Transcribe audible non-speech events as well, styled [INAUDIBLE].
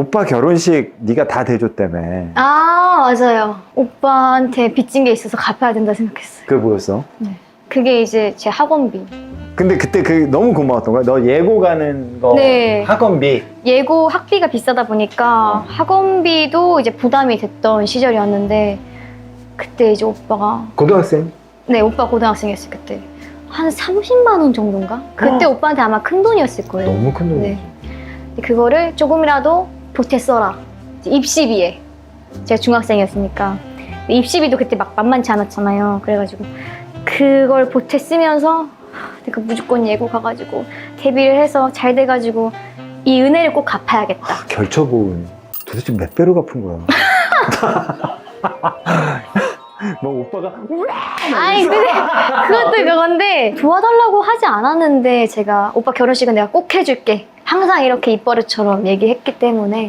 오빠 결혼식 네가 다 대줬다며. 아 맞아요. 오빠한테 빚진 게 있어서 갚아야 된다 생각했어요. 그게 뭐였어? 그게 이제 제 학원비. 근데 그때 그 너무 고마웠던 거야. 너 예고 가는 거 네. 학원비. 예고 학비가 비싸다 보니까 어. 학원비도 이제 부담이 됐던 시절이었는데 그때 이제 오빠가 고등학생? 네 오빠 고등학생이었어요 그때 한 30만 원 정도인가? 그때 어. 오빠한테 아마 큰 돈이었을 거예요. 너무 큰 돈이지. 네. 근데 그거를 조금이라도 보태 써라. 입시비에 제가 중학생이었으니까 입시비도 그때 막 만만치 않았잖아요. 그래가지고 그걸 보태 쓰면서 내가 무조건 예고 가가지고 데뷔를 해서 잘 돼가지고 이 은혜를 꼭 갚아야겠다. 아, 결처분 도대체 몇 배로 갚은 거야? [LAUGHS] 뭐 오빠가 아니 근데 그것도 [LAUGHS] 그건데 도와달라고 하지 않았는데 제가 오빠 결혼식은 내가 꼭 해줄게. 항상 이렇게 입버릇처럼 얘기했기 때문에